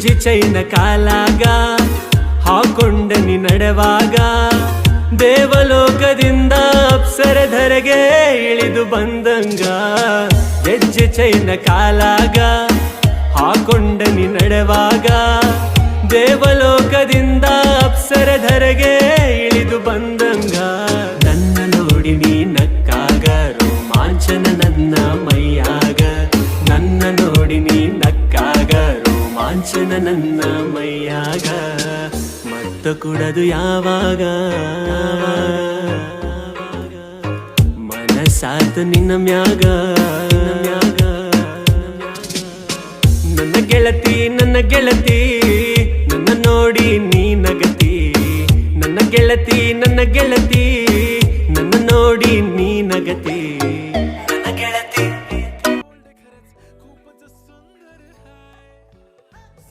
ಗೆಜ್ಜೆ ಚೈನ ಕಾಲಾಗ ಹಾಕೊಂಡ ನೀ ನಡೆವಾಗ, ದೇವಲೋಕದಿಂದ ಅಪ್ಸರ ಧರೆಗೆ ಇಳಿದು ಬಂದಂಗ. ಗೆಜ್ಜೆ ಚೈನ ಕಾಲಾಗ ಹಾಕೊಂಡ ನೀ ನಡೆವಾಗ, ದೇವಲೋಕದಿಂದ ಅಪ್ಸರ ಧರೆಗೆ ಇಳಿದು ಬಂದಂಗ. ನನ್ನ ನೋಡಿ ನೀ ನಕ್ಕಾಗ ರೋಮಾಂಚನ ನನ್ನ ಮೈಯಾಗ. ನನ್ನ ನೋಡಿ ನೀ ನಕ್ಕಾಗ ಕಾಂಚನ ನನ್ನ ಮೈಯಾಗ, ಮತ್ತ ಕುಡದು ಯಾವಾಗ? ಮನಸಾತ ನಿನ್ನ ಮ್ಯಾಗ, ನನ್ನ ಗೆಳತಿ ನನ್ನ ಗೆಳತಿ, ನನ್ನ ನೋಡಿ ನೀ ನಗತಿ. ನನ್ನ ಗೆಳತಿ ನನ್ನ ಗೆಳತಿ, ನನ್ನ ನೋಡಿ ನೀ ನಗತಿ.